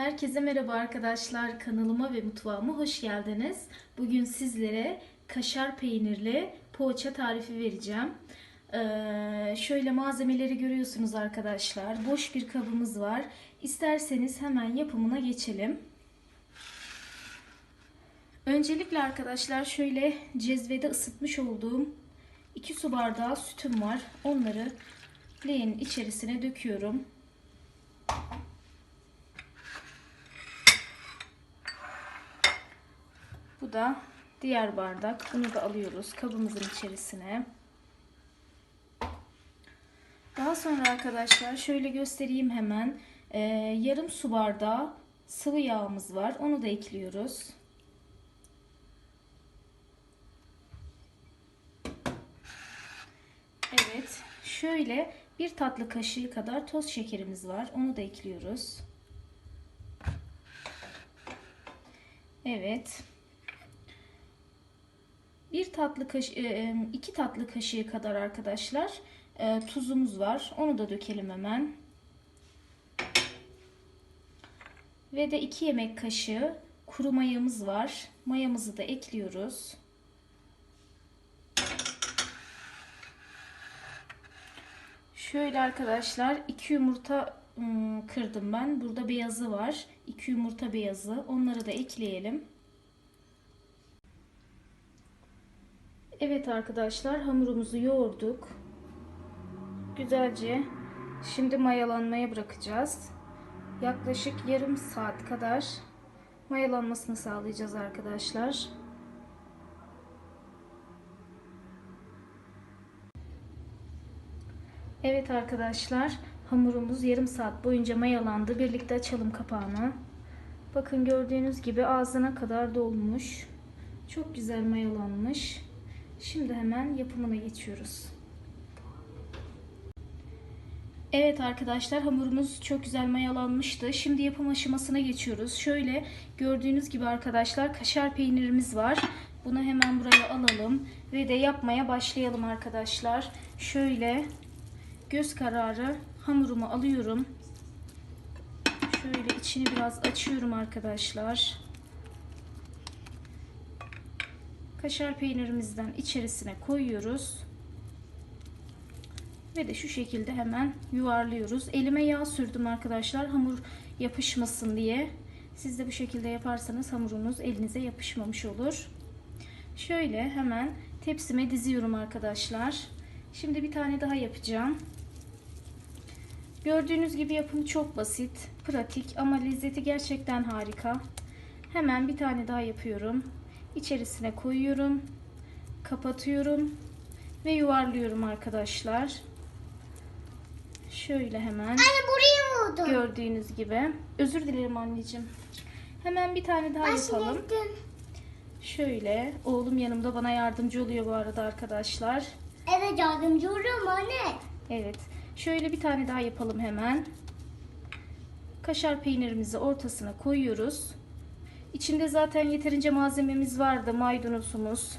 Herkese merhaba arkadaşlar. Kanalıma ve mutfağıma hoş geldiniz. Bugün sizlere kaşar peynirli poğaça tarifi vereceğim. Ee, şöyle malzemeleri görüyorsunuz arkadaşlar. Boş bir kabımız var. İsterseniz hemen yapımına geçelim. Öncelikle arkadaşlar şöyle cezvede ısıtmış olduğum 2 su bardağı sütüm var. Onları leğenin içerisine döküyorum. Bu da diğer bardak. Bunu da alıyoruz kabımızın içerisine. Daha sonra arkadaşlar şöyle göstereyim hemen. Ee, yarım su bardağı sıvı yağımız var. Onu da ekliyoruz. Evet. Şöyle bir tatlı kaşığı kadar toz şekerimiz var. Onu da ekliyoruz. Evet. Bir tatlı kaşığı, iki tatlı kaşığı kadar arkadaşlar e, tuzumuz var. Onu da dökelim hemen. Ve de 2 yemek kaşığı kuru mayamız var. Mayamızı da ekliyoruz. Şöyle arkadaşlar 2 yumurta ım, kırdım ben. Burada beyazı var. 2 yumurta beyazı. Onları da ekleyelim. Evet arkadaşlar hamurumuzu yoğurduk. Güzelce şimdi mayalanmaya bırakacağız. Yaklaşık yarım saat kadar mayalanmasını sağlayacağız arkadaşlar. Evet arkadaşlar hamurumuz yarım saat boyunca mayalandı. Birlikte açalım kapağını. Bakın gördüğünüz gibi ağzına kadar dolmuş. Çok güzel mayalanmış. Şimdi hemen yapımına geçiyoruz. Evet arkadaşlar hamurumuz çok güzel mayalanmıştı. Şimdi yapım aşamasına geçiyoruz. Şöyle gördüğünüz gibi arkadaşlar kaşar peynirimiz var. Bunu hemen buraya alalım ve de yapmaya başlayalım arkadaşlar. Şöyle göz kararı hamurumu alıyorum. Şöyle içini biraz açıyorum arkadaşlar. Kaşar peynirimizden içerisine koyuyoruz. Ve de şu şekilde hemen yuvarlıyoruz. Elime yağ sürdüm arkadaşlar hamur yapışmasın diye. Siz de bu şekilde yaparsanız hamurunuz elinize yapışmamış olur. Şöyle hemen tepsime diziyorum arkadaşlar. Şimdi bir tane daha yapacağım. Gördüğünüz gibi yapımı çok basit, pratik ama lezzeti gerçekten harika. Hemen bir tane daha yapıyorum. İçerisine koyuyorum. Kapatıyorum ve yuvarlıyorum arkadaşlar. Şöyle hemen. Anne buraya vurdum. Gördüğünüz gibi. Özür dilerim anneciğim. Hemen bir tane daha yapalım. Başladım. Şöyle. Oğlum yanımda bana yardımcı oluyor bu arada arkadaşlar. Evet yardımcı olurum anne. Evet. Şöyle bir tane daha yapalım hemen. Kaşar peynirimizi ortasına koyuyoruz. İçinde zaten yeterince malzememiz vardı. Maydanozumuz,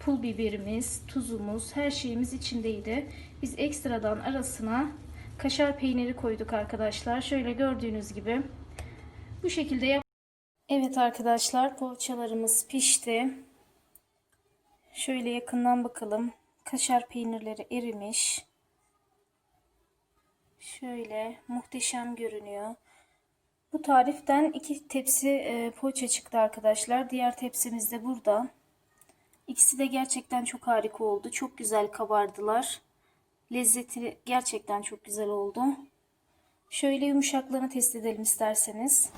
pul biberimiz, tuzumuz, her şeyimiz içindeydi. Biz ekstradan arasına kaşar peyniri koyduk arkadaşlar. Şöyle gördüğünüz gibi bu şekilde yap. Evet arkadaşlar poğaçalarımız pişti. Şöyle yakından bakalım. Kaşar peynirleri erimiş. Şöyle muhteşem görünüyor. Bu tariften iki tepsi e, poğaça çıktı arkadaşlar. Diğer tepsimiz de burada. İkisi de gerçekten çok harika oldu. Çok güzel kabardılar. Lezzeti gerçekten çok güzel oldu. Şöyle yumuşaklığını test edelim isterseniz.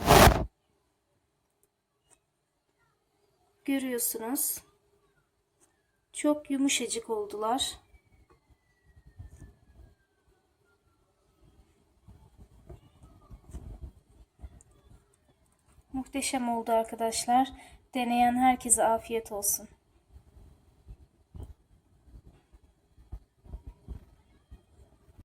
Görüyorsunuz. Çok yumuşacık oldular. Muhteşem oldu arkadaşlar. Deneyen herkese afiyet olsun.